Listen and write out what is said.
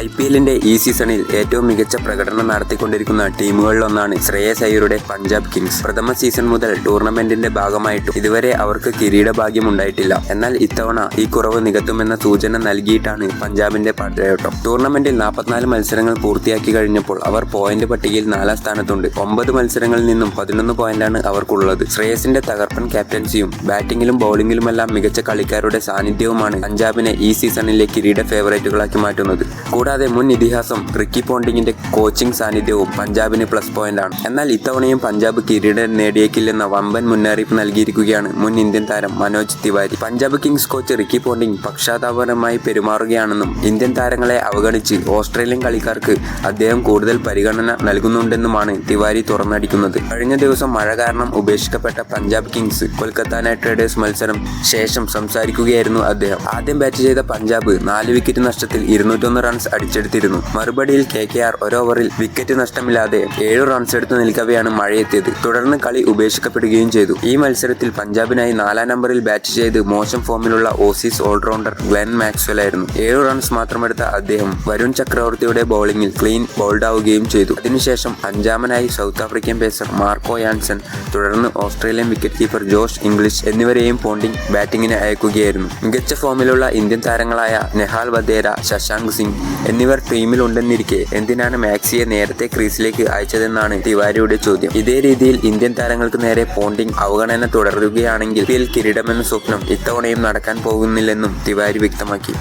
I P എല്ലിന്റെ ഈ സീസണിൽ ഏറ്റവും മികച്ച പ്രകടനം നടത്തിക്കൊണ്ടിരിക്കുന്ന ടീമുകളിലൊന്നാണ് ശ്രേയസ് അയ്യരുടെ പഞ്ചാബ് കിങ്സ്. പ്രഥമ സീസൺ മുതൽ ടൂർണമെന്റിന്റെ ഭാഗമായിട്ടും ഇതുവരെ അവർക്ക് കിരീട ഭാഗ്യം ഉണ്ടായിട്ടില്ല എന്നാൽ ഇത്തവണ ഈ കുറവ് നികത്തുമെന്ന സൂചന നൽകിയിട്ടാണ് പഞ്ചാബിന്റെ പടയോട്ടം. ടൂർണമെന്റിൽ നാൽപ്പത്തിനാല് മത്സരങ്ങൾ പൂർത്തിയാക്കി കഴിഞ്ഞപ്പോൾ അവർ പോയിന്റ് പട്ടികയിൽ നാലാം സ്ഥാനത്തുണ്ട്. ഒമ്പത് മത്സരങ്ങളിൽ നിന്നും പതിനൊന്ന് പോയിന്റാണ് അവർക്കുള്ളത്. ശ്രേയസിന്റെ തകർപ്പൻ ക്യാപ്റ്റൻസിയും ബാറ്റിംഗിലും ബൌളിംഗിലുമെല്ലാം മികച്ച കളിക്കാരുടെ സാന്നിധ്യവുമാണ് പഞ്ചാബിനെ ഈ സീസണിലെ കിരീട ഫേവറേറ്റുകളാക്കി മാറ്റുന്നത്. കൂടാതെ മുൻ ഇതിഹാസം റിക്കി പോണ്ടിങ്ങിന്റെ കോച്ചിംഗ് സാന്നിധ്യവും പഞ്ചാബിന് പ്ലസ് പോയിന്റ് ആണ്. എന്നാൽ ഇത്തവണയും പഞ്ചാബ് കിരീടം നേടിയേക്കില്ലെന്ന വമ്പൻ മുന്നറിയിപ്പ് നൽകിയിരിക്കുകയാണ് മുൻ ഇന്ത്യൻ താരം Manoj Tiwari. Punjab kings coach Ricky Ponting പക്ഷാതാപരമായി പെരുമാറുകയാണെന്നും ഇന്ത്യൻ താരങ്ങളെ അവഗണിച്ച് ഓസ്ട്രേലിയൻ കളിക്കാർക്ക് അദ്ദേഹം കൂടുതൽ പരിഗണന നൽകുന്നുണ്ടെന്നുമാണ് തിവാരി തുറന്നടിക്കുന്നത്. കഴിഞ്ഞ ദിവസം മഴ കാരണം ഉപേക്ഷിക്കപ്പെട്ട Punjab kings Kolkata knight riders മത്സരം ശേഷം സംസാരിക്കുകയായിരുന്നു അദ്ദേഹം. ആദ്യം ബാറ്റ് ചെയ്ത പഞ്ചാബ് നാല് വിക്കറ്റ് നഷ്ടത്തിൽ ഇരുന്നൂറ്റൊന്ന് റൺസ് അടിച്ചെടുത്തിരുന്നു. മറുപടിയിൽ കെ കെ ആർ ഒരോവറിൽ വിക്കറ്റ് നഷ്ടമില്ലാതെ ഏഴു റൺസ് എടുത്തു നിൽക്കവെയാണ് മഴയെത്തിയത്. തുടർന്ന് കളി ഉപേക്ഷിക്കപ്പെടുകയും ചെയ്തു. ഈ മത്സരത്തിൽ പഞ്ചാബിനായി നാലാം നമ്പറിൽ ബാറ്റ് ചെയ്ത് മോശം ഫോമിലുള്ള ഓസീസ് ഓൾറൗണ്ടർ ഗ്ലെൻ മാക്സ്വൽ ആയിരുന്നു ഏഴു റൺസ് മാത്രമെടുത്ത അദ്ദേഹം വരുൺ ചക്രവർത്തിയുടെ ബൗളിംഗിൽ ക്ലീൻ ബോൾഡ് ആവുകയും ചെയ്തു. അതിനുശേഷം അഞ്ചാമനായി South African pacer Marco Jansen തുടർന്ന് Australian wicket keeper Josh Inglis എന്നിവരെയും പോണ്ടിംഗ് ബാറ്റിംഗിന് അയക്കുകയായിരുന്നു. മികച്ച ഫോമിലുള്ള ഇന്ത്യൻ താരങ്ങളായ നെഹാൽ വധേര ശശാങ്ക് സിംഗ് എന്നിവർ ടീമിലുണ്ടെന്നിരിക്കെ എന്തിനാണ് മാക്സിയെ നേരത്തെ ക്രീസിലേക്ക് അയച്ചതെന്നാണ് തിവാരിയുടെ ചോദ്യം. ഇതേ രീതിയിൽ ഇന്ത്യൻ താരങ്ങൾക്ക് നേരെ പോണ്ടിംഗ് അവഗണന തുടരുകയാണെങ്കിൽ കിരീടമെന്ന സ്വപ്നം ഇത്തവണയും നടക്കാൻ പോകുന്നില്ലെന്നും തിവാരി വ്യക്തമാക്കി.